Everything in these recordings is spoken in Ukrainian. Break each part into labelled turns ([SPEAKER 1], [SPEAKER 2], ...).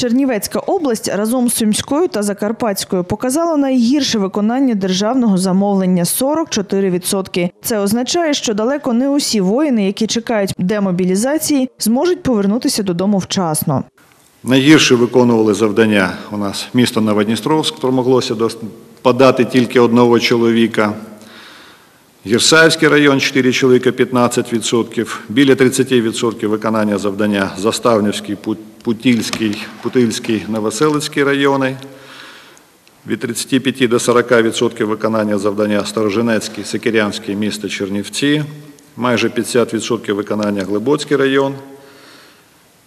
[SPEAKER 1] Чернівецька область разом з Сумською та Закарпатською показала найгірше виконання державного замовлення 44%. Це означає, що далеко не усі воїни, які чекають демобілізації, зможуть повернутися додому вчасно.
[SPEAKER 2] Найгірше виконували завдання у нас місто Новодністровськ, промоглося подати тільки одного чоловіка. Гірсаївський район 4 чоловіка 15%, біля 30% виконання завдання Заставнівський, Пу- Путильський, Новоселицький райони. Від 35 до 40% виконання завдання Сторожинецький, Сикирянський, місто Чернівці, майже 50% виконання Глибоцький район,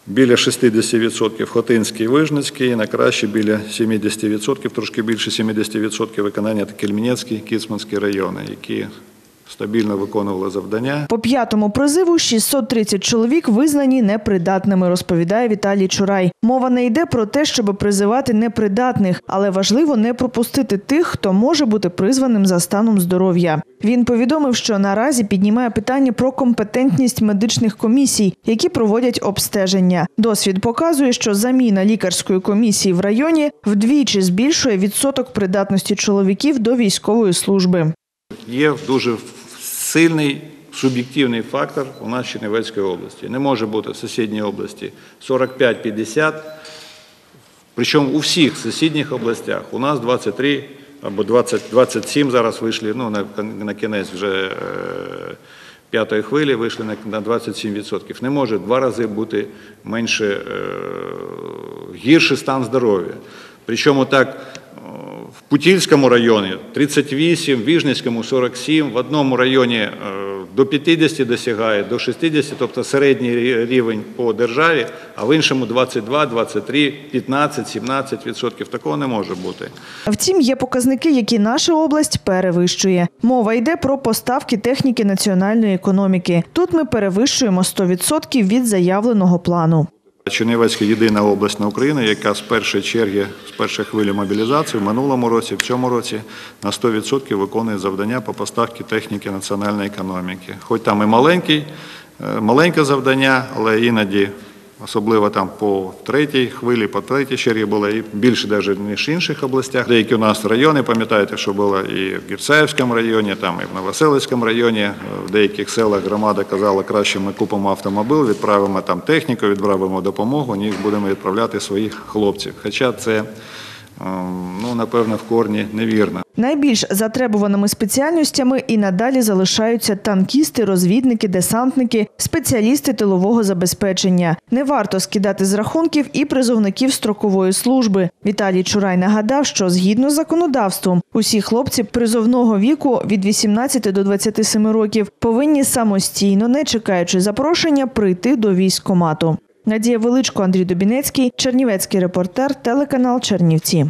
[SPEAKER 2] біля 60% Хотинський, Вижницький, і на краще біля 70%, трошки більше 70% виконання Кельменецький, Кіцманський райони, які стабільно виконували завдання.
[SPEAKER 1] По п'ятому призиву 630 чоловік визнані непридатними, розповідає Віталій Чурай. Мова не йде про те, щоб призивати непридатних, але важливо не пропустити тих, хто може бути призваним за станом здоров'я. Він повідомив, що наразі піднімає питання про компетентність медичних комісій, які проводять обстеження. Досвід показує, що заміна лікарської комісії в районі вдвічі збільшує відсоток придатності чоловіків до військової служби.
[SPEAKER 2] Є дуже сильний суб'єктивний фактор у нас в області. Не може бути в сусідній області 45-50, причому у всіх сусідніх областях. У нас 23 або 20, 27 зараз вийшли, ну, на, на кінець вже е, п'ятої хвилі вийшли на, на 27%. Не може два рази бути менше, е, гірший стан здоров'я. Причому так Путільському районі 38, в Віжницькому 47, в одному районі е, до 50 досягає, до 60, тобто середній рівень по державі, а в іншому 22, 23, 15, 17 відсотків. Такого не може бути.
[SPEAKER 1] Втім, є показники, які наша область перевищує. Мова йде про поставки техніки національної економіки. Тут ми перевищуємо 100% від заявленого плану.
[SPEAKER 2] Чернівецька єдина область на Україні, яка з першої черги, з першої хвилі мобілізації в минулому році, в цьому році на 100% виконує завдання по поставці техніки національної економіки. Хоч там і маленький, е, маленьке завдання, але іноді, особливо там по третій хвилі, по третій чергі було і більше навіть, ніж в інших областях. Деякі у нас райони, пам'ятаєте, що було і в Гірцаївському районі, там і в Новоселицькому районі. В деяких селах громада казала, краще ми купимо автомобіль, відправимо там техніку, відправимо допомогу, ніж будемо відправляти своїх хлопців. Хоча це, ем, ну, напевно, в корні невірно.
[SPEAKER 1] Найбільш затребуваними спеціальностями і надалі залишаються танкісти, розвідники, десантники, спеціалісти тилового забезпечення. Не варто скидати з рахунків і призовників строкової служби. Віталій Чурай нагадав, що згідно з законодавством усі хлопці призовного віку від 18 до 27 років повинні самостійно, не чекаючи запрошення, прийти до військкомату. Надія Величко, Андрій Дубінецький, Чернівецький репортер, телеканал Чернівці.